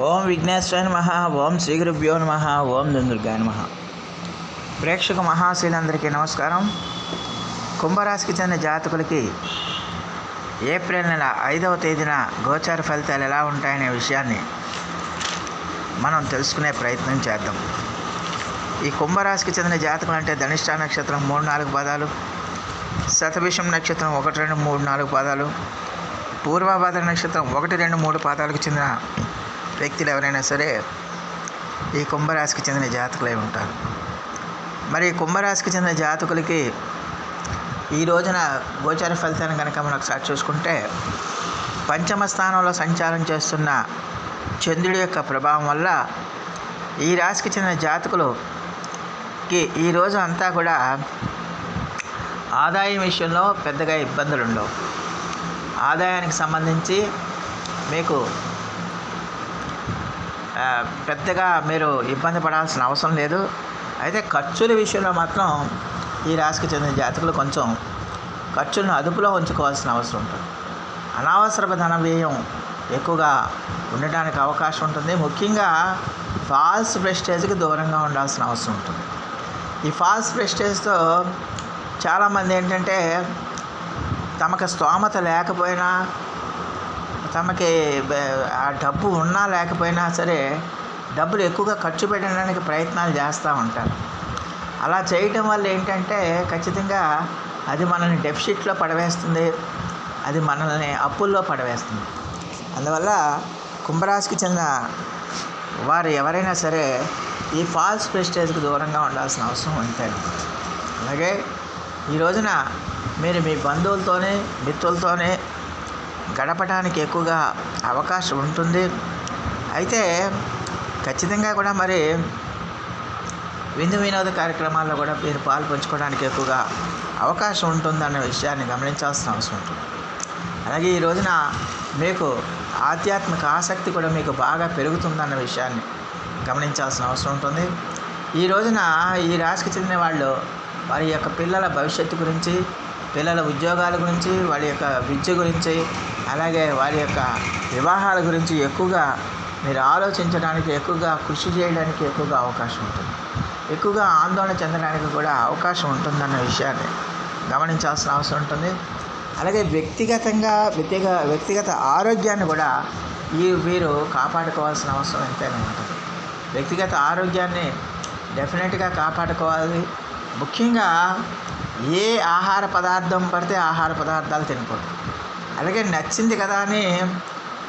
ఓం విఘ్నేశ్వర నమ ఓం శ్రీ గురుభ్యో నమ ఓం దుందుర్గా నమ. ప్రేక్షక మహాశీలందరికీ నమస్కారం. కుంభరాశికి చెందిన జాతకులకి ఏప్రిల్ నెల ఐదవ తేదీన గోచార ఫలితాలు ఎలా ఉంటాయనే విషయాన్ని మనం తెలుసుకునే ప్రయత్నం చేద్దాం. ఈ కుంభరాశికి చెందిన జాతకులు అంటే ధనిష్ట నక్షత్రం మూడు నాలుగు పదాలు శతభిషం నక్షత్రం ఒకటి రెండు మూడు నాలుగు పాదాలు పూర్వభాద్ర నక్షత్రం ఒకటి రెండు మూడు పాదాలకు చెందిన వ్యక్తులు ఎవరైనా సరే ఈ కుంభరాశికి చెందిన జాతకులై ఉంటారు. మరి కుంభరాశికి చెందిన జాతకులకి ఈ రోజున గోచార ఫలితాన్ని కనుక మనం ఒకసారి చూసుకుంటే పంచమ స్థానంలో సంచారం చేస్తున్న చంద్రుడి యొక్క ప్రభావం వల్ల ఈ రాశికి చెందిన జాతకులుకి ఈ రోజు అంతా కూడా ఆదాయం విషయంలో పెద్దగా ఇబ్బందులు ఉండవు ఆదాయానికి సంబంధించి మీకు పెద్దగా మీరు ఇబ్బంది పడాల్సిన అవసరం లేదు. అయితే ఖర్చుల విషయంలో మాత్రం ఈ రాశికి చెందిన జాతకులు కొంచెం ఖర్చులను అదుపులో ఉంచుకోవాల్సిన అవసరం ఉంటుంది. అనవసరపు ధన వ్యయం ఎక్కువగా ఉండడానికి అవకాశం ఉంటుంది. ముఖ్యంగా ఫాల్స్ ప్రెస్టేజ్కి దూరంగా ఉండాల్సిన అవసరం ఉంటుంది. ఈ ఫాల్స్ ప్రెస్టేజ్తో చాలామంది ఏంటంటే తమకు స్తోమత లేకపోయినా తమకి ఆ డబ్బు ఉన్నా లేకపోయినా సరే డబ్బులు ఎక్కువగా ఖర్చు పెట్టడానికి ప్రయత్నాలు చేస్తూ ఉంటారు. అలా చేయటం వల్ల ఏంటంటే ఖచ్చితంగా అది మనల్ని డెఫిసిట్లో పడవేస్తుంది అది మనల్ని అప్పుల్లో పడవేస్తుంది. అందువల్ల కుంభరాశికి చెందిన వారు ఎవరైనా సరే ఈ ఫాల్స్ ప్రెస్టేజ్కి దూరంగా ఉండాల్సిన అవసరం ఉంటుంది అలాగే ఈ రోజున మీరు మీ బంధువులతోనే మిత్రులతోనే గడపడానికి ఎక్కువగా అవకాశం ఉంటుంది. అయితే ఖచ్చితంగా కూడా మరి విందు వినోద కార్యక్రమాల్లో కూడా మీరు పాలు పంచుకోవడానికి ఎక్కువగా అవకాశం ఉంటుందన్న విషయాన్ని గమనించాల్సిన అవసరం ఉంటుంది. అలాగే ఈ రోజున మీకు ఆధ్యాత్మిక ఆసక్తి కూడా మీకు బాగా పెరుగుతుందన్న విషయాన్ని గమనించాల్సిన అవసరం ఉంటుంది. ఈ రోజున ఈ రాశికి చెందిన వాళ్ళు వారి యొక్క పిల్లల భవిష్యత్తు గురించి పిల్లల ఉద్యోగాల గురించి వారి యొక్క విద్య గురించి అలాగే వారి యొక్క వివాహాల గురించి ఎక్కువగా మీరు ఆలోచించడానికి ఎక్కువగా కృషి చేయడానికి ఎక్కువగా అవకాశం ఉంటుంది. ఎక్కువగా ఆందోళన చెందడానికి కూడా అవకాశం ఉంటుందన్న విషయాన్ని గమనించాల్సిన అవసరం ఉంటుంది. అలాగే వ్యక్తిగతంగా వ్యక్తిగత వ్యక్తిగత ఆరోగ్యాన్ని కూడా ఈ మీరు కాపాడుకోవాల్సిన అవసరం ఎంతైనా ఉంటుంది. వ్యక్తిగత ఆరోగ్యాన్ని డెఫినెట్గా కాపాడుకోవాలి. ముఖ్యంగా ఏ ఆహార పదార్థం పడితే ఆహార పదార్థాలు తినకూడదు. అలాగే నచ్చింది కదా అని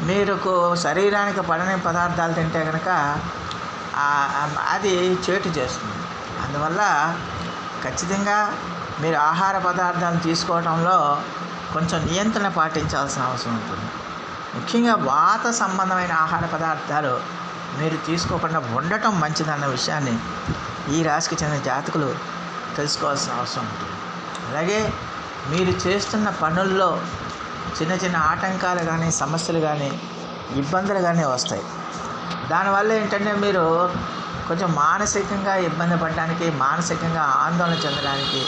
మీకు శరీరానికి పడని పదార్థాలు తింటే కనుక అది చేటు చేస్తుంది. అందువల్ల ఖచ్చితంగా మీరు ఆహార పదార్థాలు తీసుకోవడంలో కొంచెం నియంత్రణ పాటించాల్సిన అవసరం ఉంటుంది. ముఖ్యంగా వాత సంబంధమైన ఆహార పదార్థాలు మీరు తీసుకోకుండా ఉండటం మంచిదన్న విషయాన్ని ఈ రాశికి చెందిన జాతకులు తెలుసుకోవాల్సిన అవసరం ఉంటుంది. అలాగే మీరు చేస్తున్న పనుల్లో చిన్న చిన్న ఆటంకాలు కానీ సమస్యలు కానీ ఇబ్బందులు కానీ వస్తాయి. దానివల్ల ఏంటంటే మీరు కొంచెం మానసికంగా ఇబ్బంది పడడానికి మానసికంగా ఆందోళన చెందడానికి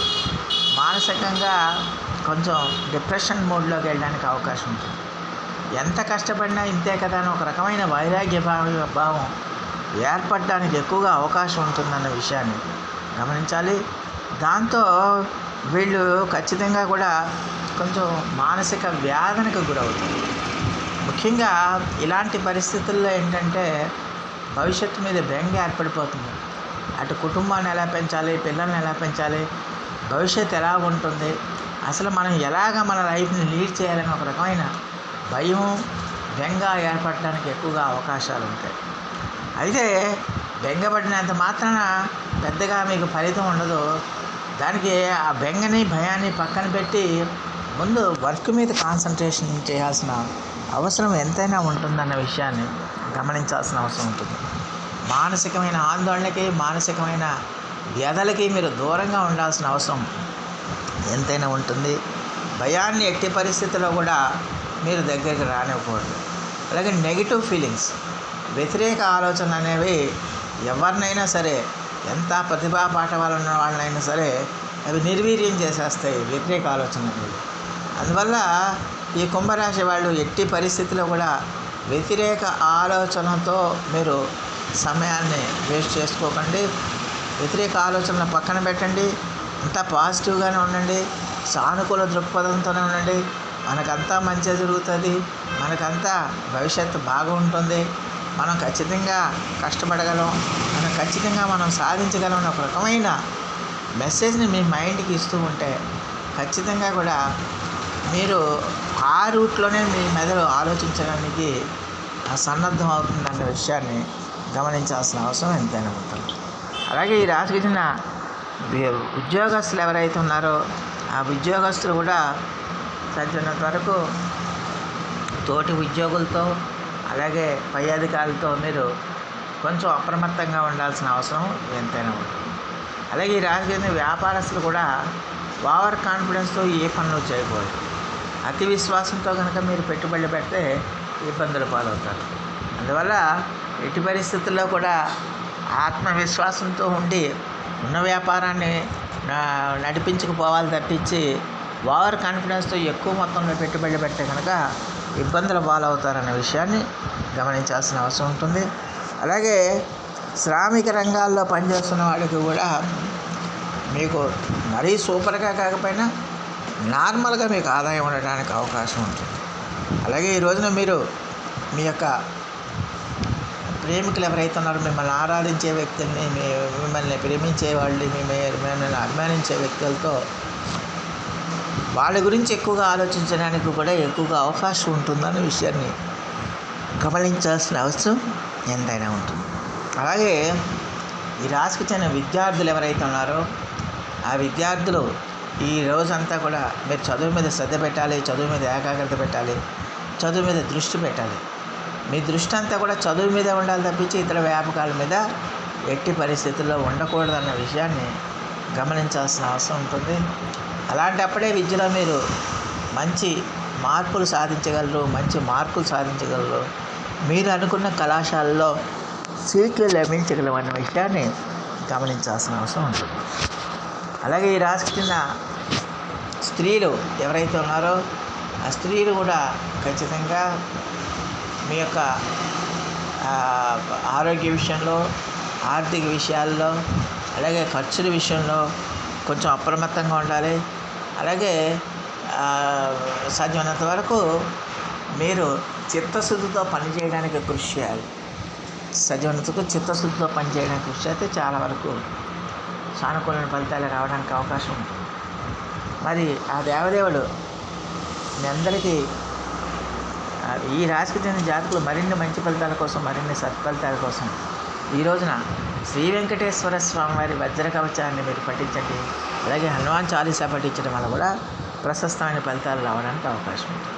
మానసికంగా కొంచెం డిప్రెషన్ మోడ్లోకి వెళ్ళడానికి అవకాశం ఉంటుంది. ఎంత కష్టపడినా ఇంతే కదా అని ఒక రకమైన వైరాగ్య భావ భావం ఏర్పడడానికి ఎక్కువగా అవకాశం ఉంటుందన్న విషయాన్ని గమనించాలి. దాంతో వీళ్ళు ఖచ్చితంగా కూడా కొంచెం మానసిక వ్యాధనకు గురవుతారు. ముఖ్యంగా ఇలాంటి పరిస్థితుల్లో ఏంటంటే భవిష్యత్తు మీద బెంగ ఏర్పడిపోతుంది. అటు కుటుంబాన్ని ఎలా పెంచాలి పిల్లల్ని ఎలా పెంచాలి భవిష్యత్తు ఎలా ఉంటుంది అసలు మనం ఎలాగ మన లైఫ్ని లీడ్ చేయాలని ఒక రకమైన భయం బెంగ ఏర్పడడానికి ఎక్కువగా అవకాశాలు ఉంటాయి. అయితే బెంగపడినంత మాత్రాన పెద్దగా మీకు ఫలితం ఉండదు. దానికి ఆ బెంగని భయాన్ని పక్కన పెట్టి ముందు వర్క్ మీద కాన్సన్ట్రేషన్ చేయాల్సిన అవసరం ఎంతైనా ఉంటుందన్న విషయాన్ని గమనించాల్సిన అవసరం ఉంటుంది. మానసికమైన ఆందోళనకి మానసికమైన వ్యధలకి మీరు దూరంగా ఉండాల్సిన అవసరం ఎంతైనా ఉంటుంది. భయాన్ని ఎట్టి పరిస్థితుల్లో కూడా మీరు దగ్గరికి రానివ్వకూడదు. అలాగే నెగిటివ్ ఫీలింగ్స్ వ్యతిరేక ఆలోచనలు అనేవి ఎవరినైనా సరే ఎంత ప్రతిభా పాఠవాలు ఉన్న వాళ్ళనైనా సరే అవి నిర్వీర్యం చేసేస్తాయి వ్యతిరేక ఆలోచనలు అందువల్ల ఈ కుంభరాశి వాళ్ళు ఎట్టి పరిస్థితిలో కూడా వ్యతిరేక ఆలోచనతో మీరు సమయాన్ని వేస్ట్ చేసుకోకండి. వ్యతిరేక ఆలోచనలు పక్కన పెట్టండి. అంతా పాజిటివ్గానే ఉండండి. సానుకూల దృక్పథంతోనే ఉండండి. మనకంతా మంచి జరుగుతుంది. మనకంతా భవిష్యత్తు బాగుంటుంది. మనం ఖచ్చితంగా కష్టపడగలం. ఖచ్చితంగా మనం సాధించగలం ఒక రకమైన మెసేజ్ని మీ మైండ్కి ఇస్తూ ఉంటే ఖచ్చితంగా కూడా మీరు ఆ రూట్లోనే మీ మెదడు ఆలోచించడానికి ఆ సన్నద్ధం అవుతుందన్న విషయాన్ని గమనించాల్సిన అవసరం ఎంతైనా ఉంటుంది. అలాగే ఈ రాశికి చెందిన ఉద్యోగస్తులు ఎవరైతే ఉన్నారో ఆ ఉద్యోగస్తులు కూడా సాధ్యమైనంత వరకు తోటి ఉద్యోగులతో అలాగే పై అధికారులతో మీరు కొంచెం అప్రమత్తంగా ఉండాల్సిన అవసరం ఎంతైనా ఉంటుంది. అలాగే ఈ రాజకీయ వ్యాపారస్తులు కూడా ఓవర్ కాన్ఫిడెన్స్తో ఏ పనులు చేయకూడదు. అతి విశ్వాసంతో కనుక మీరు పెట్టుబడులు పెడితే ఇబ్బందుల పాలవుతారు. అందువల్ల ఎట్టి పరిస్థితుల్లో కూడా ఆత్మవిశ్వాసంతో ఉండి ఉన్న వ్యాపారాన్ని నడిపించుకుపోవాలి తప్పించి ఓవర్ కాన్ఫిడెన్స్తో ఎక్కువ మొత్తంలో పెట్టుబడులు పెడితే కనుక ఇబ్బందుల పాలవుతారన్న విషయాన్ని గమనించాల్సిన అవసరం ఉంటుంది. అలాగే శ్రామిక రంగాల్లో పనిచేస్తున్న వాళ్ళకి కూడా మీకు మరీ సూపర్గా కాకపోయినా నార్మల్గా మీకు ఆదాయం ఉండడానికి అవకాశం ఉంటుంది. అలాగే ఈ రోజున మీరు మీ యొక్క ప్రేమికులు ఎవరైతే ఉన్నారో మిమ్మల్ని ఆరాధించే వ్యక్తుల్ని మీ మిమ్మల్ని ప్రేమించే వాళ్ళని మిమ్మల్ని అభిమానించే వ్యక్తులతో వాళ్ళ గురించి ఎక్కువగా ఆలోచించడానికి కూడా ఎక్కువగా అవకాశం ఉంటుందన్న విషయాన్ని గమనించాల్సిన అవసరం. ఎంతైనా ఉంటుంది. అలాగే ఈ రాశికి చెందిన విద్యార్థులు ఎవరైతే ఉన్నారో ఆ విద్యార్థులు ఈ రోజంతా కూడా మీరు చదువు మీద శ్రద్ధ పెట్టాలి చదువు మీద ఏకాగ్రత పెట్టాలి చదువు మీద దృష్టి పెట్టాలి. మీ దృష్టి అంతా కూడా చదువు మీద ఉండాలి తప్పించి ఇతర వ్యాపకాల మీద ఎట్టి పరిస్థితుల్లో ఉండకూడదన్న విషయాన్ని గమనించాల్సిన అవసరం ఉంటుంది. అలాంటప్పుడే విద్యలో మీరు మంచి మార్పులు సాధించగలరు మంచి మార్కులు సాధించగలరు. మీరు అనుకున్న కళాశాలలో సీట్లు లభించగలవు అన్న విషయాన్ని గమనించాల్సిన అవసరం ఉంటుంది. అలాగే ఈ రాశి కింద స్త్రీలు ఎవరైతే ఉన్నారో ఆ స్త్రీలు కూడా ఖచ్చితంగా మీ యొక్క ఆరోగ్య విషయంలో ఆర్థిక విషయాల్లో అలాగే ఖర్చుల విషయంలో కొంచెం అప్రమత్తంగా ఉండాలి. అలాగే సాధ్యమైనంత వరకు మీరు చిత్తశుద్ధితో పనిచేయడానికి కృషి చేయాలి. సజీవనతకు చిత్తశుద్ధితో పనిచేయడానికి కృషి చేస్తే చాలా వరకు సానుకూలమైన ఫలితాలు రావడానికి అవకాశం ఉంటుంది. మరి ఆ దేవదేవుడు మీ అందరికీ ఈ రాశికి చెందిన జాతకులు మరిన్ని మంచి ఫలితాల కోసం మరిన్ని సత్ఫలితాల కోసం ఈ రోజున శ్రీ వెంకటేశ్వర స్వామి వారి వజ్ర కవచాన్ని మీరు పఠించండి. అలాగే హనుమాన్ చాలీసా పఠించడం వల్ల కూడా ప్రశస్తమైన ఫలితాలు రావడానికి అవకాశం ఉంటుంది.